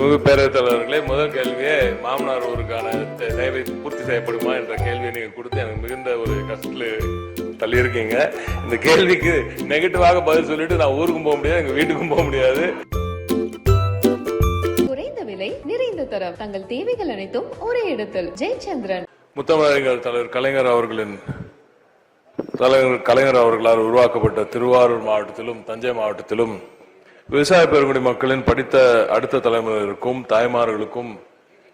பேரவைத் தலைவர்களே முதல் கேள்வியே மாமனார் ஊருக்கான தேவை பூர்த்தி செய்யப்படுமா என்ற கேள்வியை நீங்க கொடுத்து எனக்கு மிகுந்த ஒரு கஷ்டத்தில் தள்ளியிருக்கீங்க. இந்த கேள்விக்கு நெகட்டிவாக பதில் சொல்லிட்டு நான் ஊருக்கும் போக முடியாது எங்க வீட்டுக்கும் போக முடியாது. குறைந்த விலை நிறைந்த தரம் தங்கள் தேவைகள் அனைத்தும் ஒரே இடத்தில். ஜெயச்சந்திரன். முத்தமிழறிஞர் தலைவர் கலைஞர் அவர்களின் தலைவர் கலைஞர் அவர்களால் உருவாக்கப்பட்ட திருவாரூர் மாவட்டத்திலும் தஞ்சை மாவட்டத்திலும் விவசாய பெருங்குடி மக்களின் படித்த அடுத்த தலைமுறையினருக்கும் தாய்மார்களுக்கும்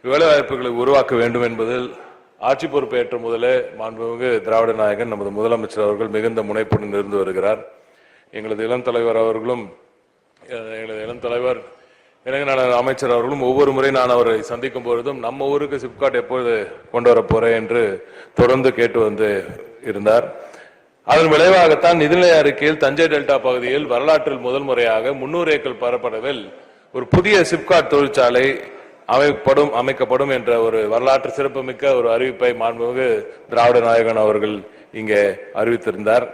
வேலைவாய்ப்புகளை உருவாக்க வேண்டும் என்பதில் ஆட்சி பொறுப்பேற்ற முதலே மாண்புமிகு திராவிட நாயகன் நமது முதலமைச்சர் அவர்கள் மிகுந்த முனைப்புடன் இருந்து வருகிறார். எங்களது இளம் தலைவர் அவர்களும் எங்களது இளம் தலைவர் இளைஞர் அமைச்சர் அவர்களும் ஒவ்வொரு முறை நான் அவரை சந்திக்கும் பொழுதும் நம்ம ஊருக்கு சிப்காட் எப்போது கொண்டு வரப்போறேன் என்று தொடர்ந்து கேட்டு வந்து இருந்தார். அதன் விளைவாகத்தான் நிதிநிலை அறிக்கையில் தஞ்சை டெல்டா பகுதியில் வரலாற்றில் முதல் முறையாக முன்னூறு ஏக்கர் பரப்பளவில் ஒரு புதிய சிப்காட் தொழிற்சாலை அமைப்படும் அமைக்கப்படும் என்ற ஒரு வரலாற்று சிறப்புமிக்க ஒரு அறிவிப்பை மாண்புமிகு திராவிட நாயகன் அவர்கள் இங்கே அறிவித்திருந்தார்.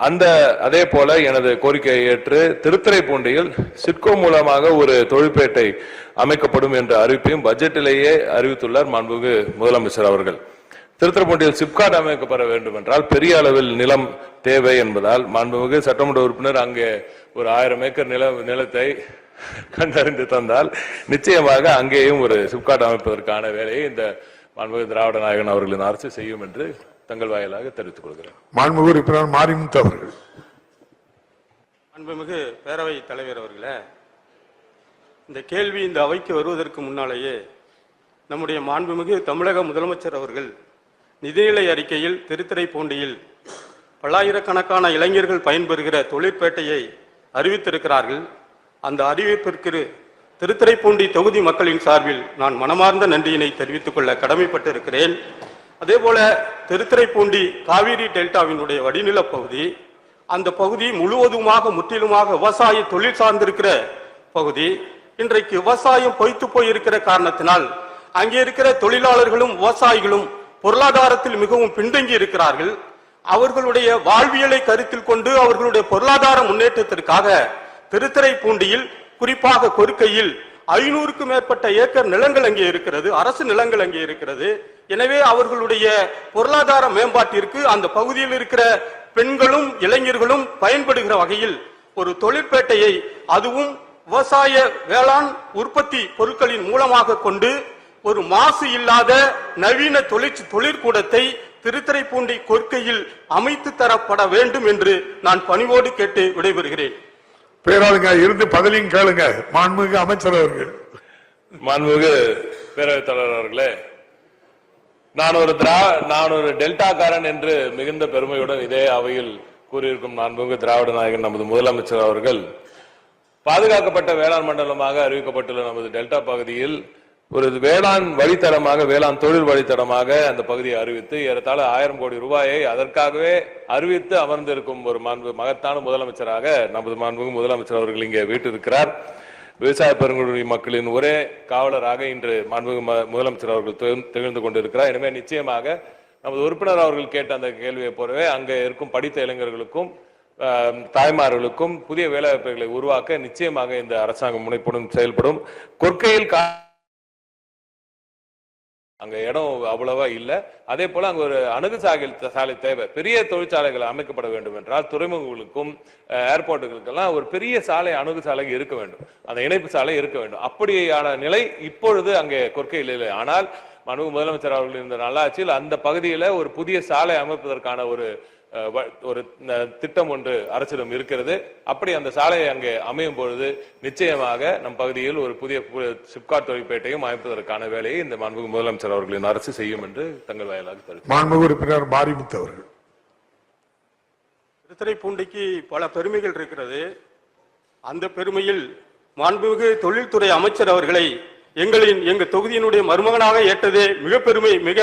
அந்த அதே போல எனது கோரிக்கையை ஏற்று திருத்துறைப்பூண்டியில் சிட்கோ மூலமாக ஒரு தொழிற்பேட்டை அமைக்கப்படும் என்ற அறிவிப்பையும் பட்ஜெட்டிலேயே அறிவித்துள்ளார் மாண்புமிகு முதலமைச்சர் அவர்கள். திருத்துறைப்பூண்டியில் சிப்காட் அமைக்கப்பட வேண்டும் என்றால் பெரிய அளவில் நிலம் தேவை என்பதால் மாண்புமிகு சட்டமன்ற உறுப்பினர் அங்கே ஒரு ஆயிரம் ஏக்கர் நில நிலத்தை கண்டறிந்து தந்தால் நிச்சயமாக அங்கேயும் ஒரு சிப்காட் அமைப்பதற்கான வேலையை இந்த மாண்புமிகு திராவிட நாயகன் அவர்களின் அரசு செய்யும் என்று தங்கள் வாயிலாக தெரிவித்துக் கொள்கிறேன். மாண்புமிகு உறுப்பினர் மாரிமுத்து அவர்கள். அன்புமிகு பேரவைத் தலைவர் அவர்களே இந்த கேள்வி இந்த அவைக்கு வருவதற்கு முன்னாலேயே நம்முடைய மாண்புமிகு தமிழக முதலமைச்சர் அவர்கள் நிதிநிலை அறிக்கையில் திருத்துறைப்பூண்டியில் பல்லாயிரக்கணக்கான இளைஞர்கள் பயன்பெறுகிற தொழிற்பேட்டையை அறிவித்திருக்கிறார்கள். அந்த அறிவிப்பிற்கு திருத்துறைப்பூண்டி தொகுதி மக்களின் சார்பில் நான் மனமார்ந்த நன்றியினை தெரிவித்துக் கொள்ள கடமைப்பட்டிருக்கிறேன். அதேபோல திருத்துறைப்பூண்டி காவிரி டெல்டாவினுடைய வடிநிலப் பகுதி அந்த பகுதி முழுவதுமாக முற்றிலுமாக விவசாய தொழில் சார்ந்திருக்கிற பகுதி. இன்றைக்கு விவசாயம் பொய்த்து போயிருக்கிற காரணத்தினால் அங்கே இருக்கிற தொழிலாளர்களும் விவசாயிகளும் பொருளாதாரத்தில் மிகவும் பின்தங்கி இருக்கிறார்கள். அவர்களுடைய வாழ்வியலை கருத்தில் கொண்டு அவர்களுடைய பொருளாதார முன்னேற்றத்திற்காக திருத்துறைப்பூண்டியில் குறிப்பாக கொருக்கையில் ஐநூறுக்கும் மேற்பட்ட ஏக்கர் நிலங்கள் அங்கே இருக்கிறது அரசு நிலங்கள் அங்கே இருக்கிறது. எனவே அவர்களுடைய பொருளாதார மேம்பாட்டிற்கு அந்த பகுதியில் இருக்கிற பெண்களும் இளைஞர்களும் பயன்படுகிற வகையில் ஒரு தொழிற்பேட்டையை அதுவும் விவசாய வேளாண் உற்பத்தி பொருட்களின் மூலமாக கொண்டு ஒரு மாசு இல்லாத நவீன தொழிற் தொழிற்கூடத்தை திருத்துறைப்பூண்டி கொற்கையில் அமைத்து தரப்பட வேண்டும் என்று நான் பணிவோடு கேட்டு விடைபெறுகிறேன். பேராளுங்க இருந்து பதிலையும் கேளுங்க. மாண்புமிகு அமைச்சர் அவர்கள். மாண்புமிகு பேரவைத் தலைவர் அவர்களே நான் ஒரு திரா நான் ஒரு டெல்டாக்காரன் என்று மிகுந்த பெருமையுடன் இதே அவையில் கூறியிருக்கும் மாண்புமிகு திராவிட நாயகன் நமது முதலமைச்சர் அவர்கள் பாதுகாக்கப்பட்ட வேளாண் மண்டலமாக அறிவிக்கப்பட்டுள்ள நமது டெல்டா பகுதியில் ஒரு வேளாண் வழித்தடமாக வேளாண் தொழில் வழித்தடமாக அந்த பகுதியை அறிவித்து ஏறத்தாழ ஆயிரம் கோடி ரூபாயை அதற்காகவே அறிவித்து அமர்ந்திருக்கும் ஒரு மாண்பு மகத்தான முதலமைச்சராக நமது மாண்புமிகு முதலமைச்சர் அவர்கள் இங்கே வீட்டிருக்கிறார். விவசாய பெருங்குடி மக்களின் ஒரே காவலராக இன்று மாண்புமிகு முதலமைச்சர் அவர்கள் திகழ்- திகழ்ந்து கொண்டிருக்கிறார். எனவே நிச்சயமாக நமது உறுப்பினர் அவர்கள் கேட்ட அந்த கேள்வியை போலவே அங்கே இருக்கும் படித்த இளைஞர்களுக்கும் தாய்மார்களுக்கும் புதிய வேலைவாய்ப்புகளை உருவாக்க நிச்சயமாக இந்த அரசாங்கம் முனைப்புடன் செயல்படும். கொற்கையில் கா அங்க இடம் அவ்வளவா இல்ல. அதே போல அங்க ஒரு அணுகு சாலை சாலை தேவை. பெரிய தொழிற்சாலைகள் அமைக்கப்பட வேண்டும் என்றால் துறைமுகங்களுக்கும் ஏர்போர்ட்டுகளுக்கெல்லாம் ஒரு பெரிய சாலை அணுகு சாலை இருக்க வேண்டும். அந்த இணைப்பு சாலை இருக்க வேண்டும். அப்படியான நிலை இப்பொழுது அங்கே கொர்க்கையில் இல்லை ஆனால் மனு முதலமைச்சர் அவர்கள் இந்த நல்லாட்சியில் அந்த பகுதியில ஒரு புதிய சாலை அமைப்பதற்கான ஒரு ஒரு திட்டம் ஒன்று அரசிடம் இருக்கிறது. அப்படி அந்த சாலை அங்கே அமையும் பொழுது நிச்சயமாக நம் பகுதியில் ஒரு புதிய சிப்காட் தொழிற்பேட்டையும் அமைப்பதற்கான வேலையை இந்த மாண்புமிகு முதலமைச்சர் அவர்களின் அரசு செய்யும் என்று தங்கள் வாயிலாக தெரிவித்தார் மாண்புமிகு உறுப்பினர் மாரிமுத்து அவர்கள். திருத்துறைப்பூண்டிக்கு பல பெருமைகள் இருக்கிறது. அந்த பெருமையில் மாண்புமிகு தொழில்துறை அமைச்சர் அவர்களை எங்களின் எங்க தொகுதியினுடைய மருமகனாக ஏற்றதே. மிக பெருமை மிக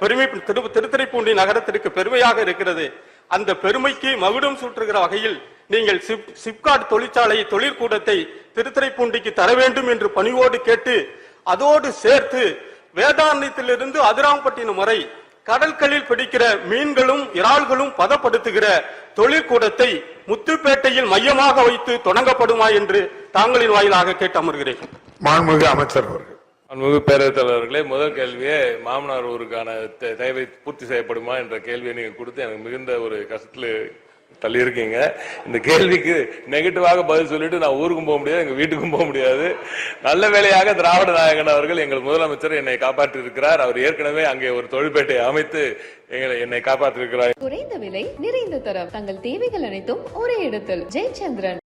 பெருமை. திரு திருத்துறைப்பூண்டி நகரத்திற்கு பெருமையாக இருக்கிறது. அந்த பெருமைக்கு மகுடம் சூட்டுகிற வகையில் நீங்கள் சிப் சிப்காட் தொழிற்சாலை தொழிற்கூடத்தை திருத்துறைப்பூண்டிக்கு தர வேண்டும் என்று பணிவோடு கேட்டு அதோடு சேர்த்து வேதாந்தத்திலிருந்து அதிராம்பட்டினம் வரை கடற்களில் பிடிக்கிற மீன்களும் இறால்களும் பதப்படுத்துகிற தொழிற்கூடத்தை முத்துப்பேட்டையில் மையமாக வைத்து தொடங்கப்படுமா என்று தாங்களின் வாயிலாக கேட்டு அமர்கிறேன். மாண்புமிகு அமைச்சர் அன்பு பேரவைத் தலைவர்களே முதல் கேள்வியே மாமனார் ஊருக்கான தேவை பூர்த்தி செய்யப்படுமா என்ற கேள்வியை நீங்க கொடுத்து எனக்கு மிகுந்த ஒரு கஷ்டத்தில் தள்ளியிருக்கீங்க. இந்த கேள்விக்கு நெகட்டிவாக பதில் சொல்லிட்டு நான் ஊருக்கும் போக முடியாது எங்க வீட்டுக்கும் போக முடியாது. நல்ல வேலையாக திராவிட நாயகன் அவர்கள் எங்கள் முதலமைச்சர் என்னை காப்பாற்றி இருக்கிறார் அவர் ஏற்கனவே அங்கே ஒரு தொழில்பேட்டை அமைத்து எங்களை என்னை காப்பாற்றி இருக்கிறார் குறைந்த விலை நிறைந்த தரம். தங்கள் தேவைகள் அனைத்தும் ஒரே இடத்தில். ஜெயச்சந்திரன்.